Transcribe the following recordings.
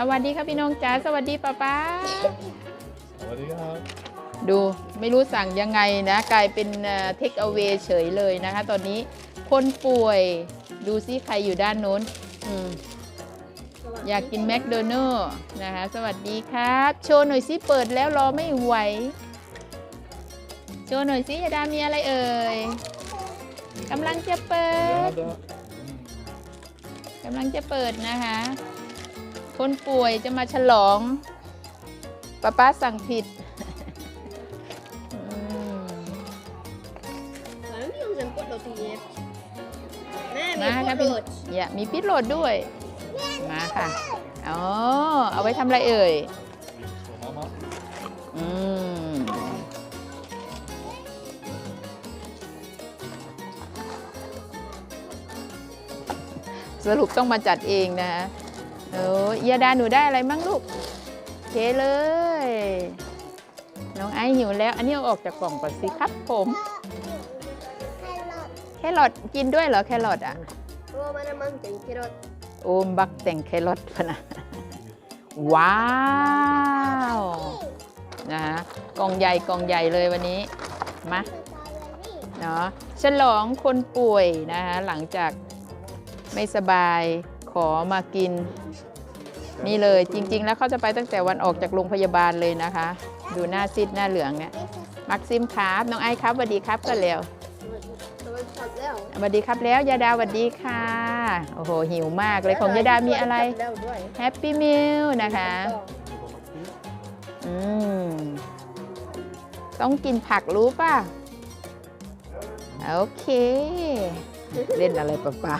สวัสดีครับพี่น้องจ๋าสวัสดีป้าป้าสวัสดีครับ ดูไม่รู้สั่งยังไงนะ กลายเป็นเทคเอาเวเฉยเลยนะคะ ตอนนี้คนป่วยดูซิใครอยู่ด้านโน้นอมอยากกินแมคโดนัลล์นะคะ สวัสดีครับ โชว์หน่อยซิเปิดแล้วรอไม่ไหว โชว์หน่อยซิยาดามีอะไรเอ่ยกำลังจะเปิด Ja, da. กำลังจะเปิดนะคะ คนป่วยจะมาฉลองป้าป้าสั่งผิดอืม Waarom niet ons een potlood hier? Nee, มา mijn ครับพี่ potlood. อย่ามีพิษโหลดด้วย มาค่ะ อ๋อ เอาไว้ทำอะไรเอ่ย Voor mama. อืม สรุปต้องมาจัดเองนะ โอ้ยยาดาหนูได้อะไรมั่งลูกโอเคเลย น้องไอซ์หิวแล้ว อันนี้เอาออกจากกล่องก่อนสิครับผม แครอทกินด้วยเหรอแครอทอะ Oh, maar een man denkt je dat. โอมบักแต่งแครอทพะนะ ว้าวนะฮะกล่องใหญ่กล่องใหญ่เลยวันนี้ มาเนาะฉลองคนป่วยนะคะหลังจากไม่สบายขอมากิน นี่เลยจริง ๆ แล้วเขาจะไปตั้งแต่วันออกจากโรงพยาบาลเลยนะคะ ดูหน้าซีดหน้าเหลืองเนี่ยมักซิมครับน้องไอซ์ครับสวัสดีครับกันแล้ว Dat was van Leo. สวัสดีครับแล้วยาดาสวัสดีค่ะ โอ้โหหิวมากเลยของยาดามีอะไร Leo, doei. แฮปปี้มิลนะคะอืมต้องกินผักรู้ป่ะ โอเค เล่นอะไรป่ะป้า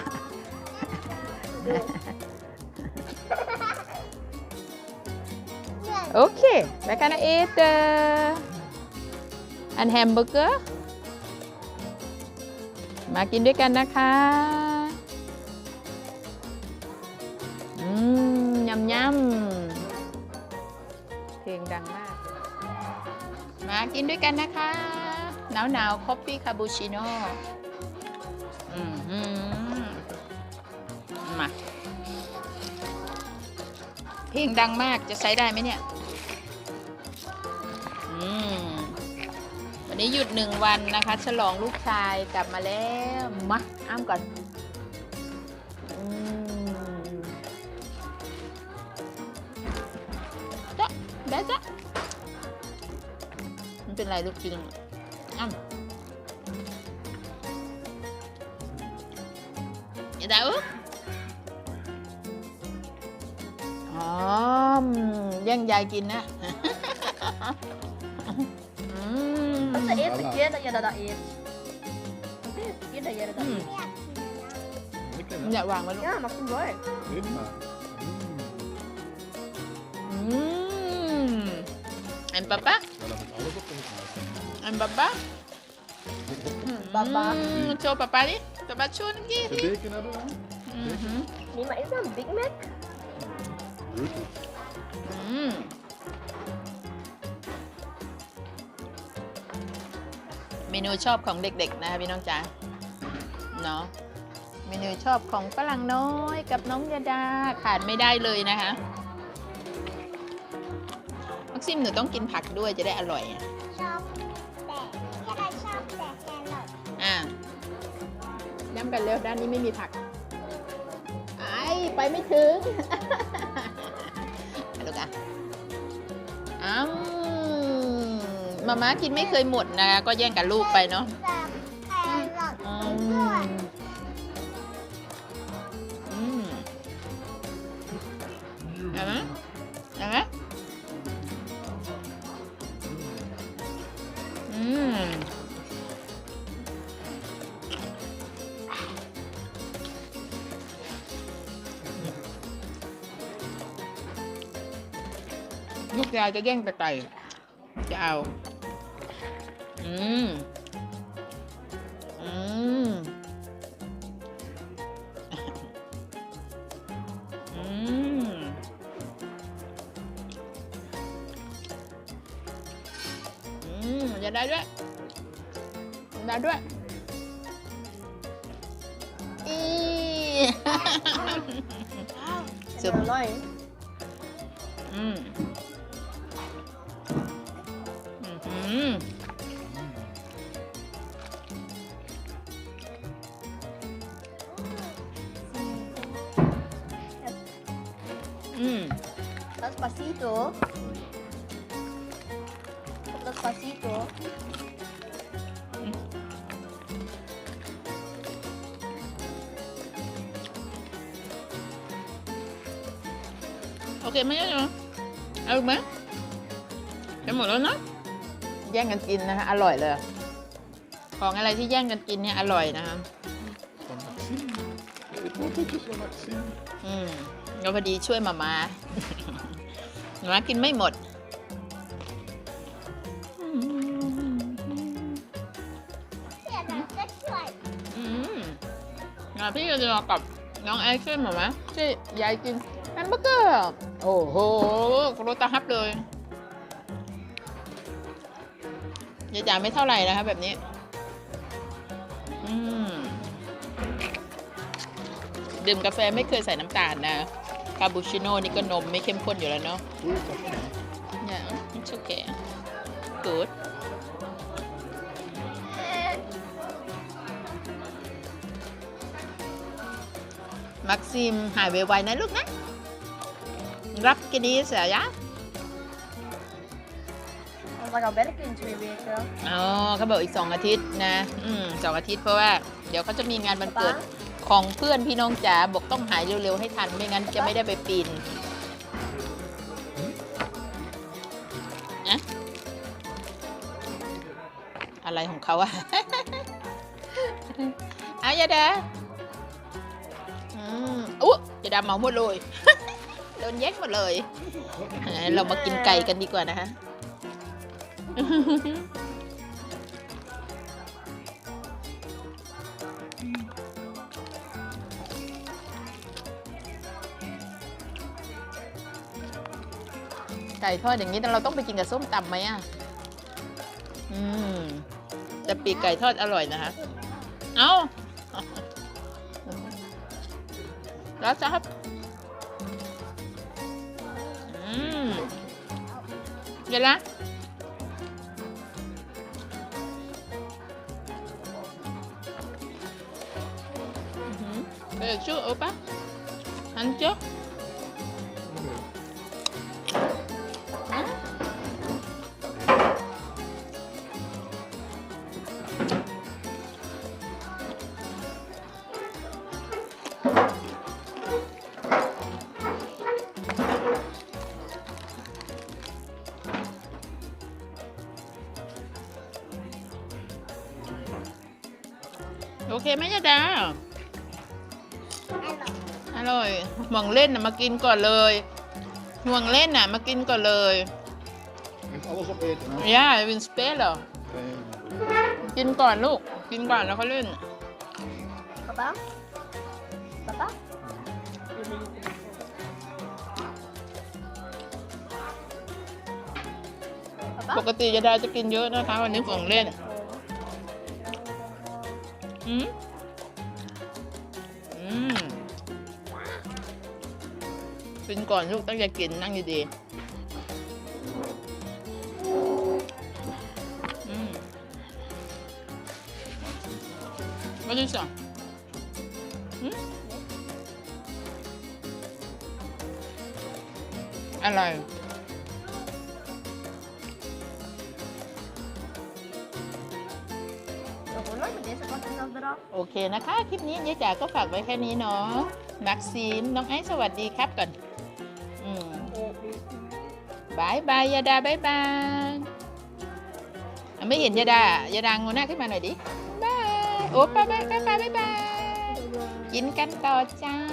โอเค we gaan eten een hamburger มากินด้วยกันนะคะ อืมยำยำเพลงดังมาก มากินด้วยกันนะคะ หนาวหนาวคอฟฟี่คาปูชิโน่ อืมมา เพลงดังมากจะใช้ได้ไหมเนี่ยอืมวันนี้หยุดหนึ่งวันนะคะ ฉลองลูกชายกลับมาแล้วมาอ้ามก่อนอืมจ๊ะได้จ๊ะมันเป็นไรลูกจริงอ้ามอย่าด่าอุ๊ อ๋อแย่งยายกินนะอืม Dat is de eerste keer dat je dat eet. Dat is de eerste keer dat je dat eet. Lekker อ hè? ย่าวางไว้ลูก Ja, maar kom maar. Prima. Mm. อืมอันป๊าป๊า Ja, dan moet alles op eten. อันป๊าป๊า Papa. อืมโชว์ป๊าป๊าดิป๊าป๊าโชว์นิดดิ De bacon hebben we. อือหือ Nee, maar is dat een Big Mac? Brutal. อืมเมนูชอบของเด็กๆนะคะพี่น้องจ๋าเนาะเมนูชอบของฝรั่งน้อยกับน้องยาดาขาดไม่ได้เลยนะคะมักซิมหนูต้องกินผักด้วยจะได้อร่อยอะชอบแต่ยายชอบแต่แครอทอะย้ำกันเร็วด้านนี้ไม่มีผัก ไอไปไม่ถึง อ้าวมาม่ากินไม่เคยหมดนะคะก็แย่งกับลูกไปเนาะ แต่แครอทอืด้วย ลูกยายจะแย่งแต่ไก่ จะเอา อืม อืม อืม อืมอย่าได้ด้วยอย่าได้ด้วยอี Super. Despacito. Despacito. โอเคไหมเนาะเอาอีก Mm. Mm. Despacito. Despacito. Ok, mañana. ¿Algo más? ¿Qué molona? แย่งกันกินนะคะ อร่อยเลย ของอะไรที่แย่งกันกินเนี่ยอร่อยนะคะอืมเราพอดีช่วยมามาหนูกินไม่หมดเสียดายก็ช่วยอืมพี่จะรอกับน้องไอซ์ช่วยหมามาช่วยยายกินแฮมเบอร์เกอร์ โอ้โหโรตาฮับเลย ยายจ๋าไม่เท่าไหร่นะคะแบบนี้ อืม ดื่มกาแฟไม่เคยใส่น้ำตาลนะ คาปูชิโน่นี่ก็นมไม่เข้มข้นอยู่แล้วเนาะ Oei, dat is niet. Yeah, it's okay. Good. มักซิมหายไวๆนะลูกนะ รับกินดีเสียยะ Want dan gaan werken in twee weken. อ๋อเขาบอกอีกสองอาทิตย์นะอืมสองอาทิตย์เพราะว่าเดี๋ยวเขาจะมีงานวันเกิด Papa, ของเพื่อนพี่น้องจ๋าบอกต้องหายเร็วๆ ให้ทัน ไม่งั้นจะไม่ได้ไปปีนอะอะไรของเขาอะ เอายาดาอืมอุ๊ยยาดาเมาหมดเลย โดนแย่งหมดเลยเอ้ยเรามากินไก่กันดีกว่านะคะ ไก่ทอดอย่างนี้เราต้องไปกินกับส้มตำไหมอะ อืม แต่ปีกไก่ทอดอร่อยนะคะ เอาแล้วจ้าครับ อืมเดี๋ยวนะ อเออชูโอปะฮันจ๊กโอเคไหมยาดาอ ร่อยอร่อยห่วงเล่นน่ะมากินก่อนเลยห่วงเล่นน่ะมากินก่อนเลย Moet alles opeten, hè? ย่าวินสเปซเหรอ Fijn. กินก่อนลูก กินก่อนแล้วเขาเล่น Papa? Papa? ปกติยาดาจะกินเยอะนะคะ วันนี้ห่วงเล่นอืม กินก่อนลูกต้องอย่ากินนั่งดีๆอืม Wat is dat? Hm? อะไร Dan gewoon lang met deze kant en dan eraf. โอเคนะคะ คลิปนี้ยายจ๋าก็ฝากไว้แค่นี้เนาะ มักซีมน้องไอซ์สวัสดีครับก่อนอืม Bye bye Yada, bye bye. Anh mới nhìn Yada à? Yada ngồi nè cái màn này đi. Bye. Ủa, bye bye, bye bye, bye bye. Chín cánh to cha.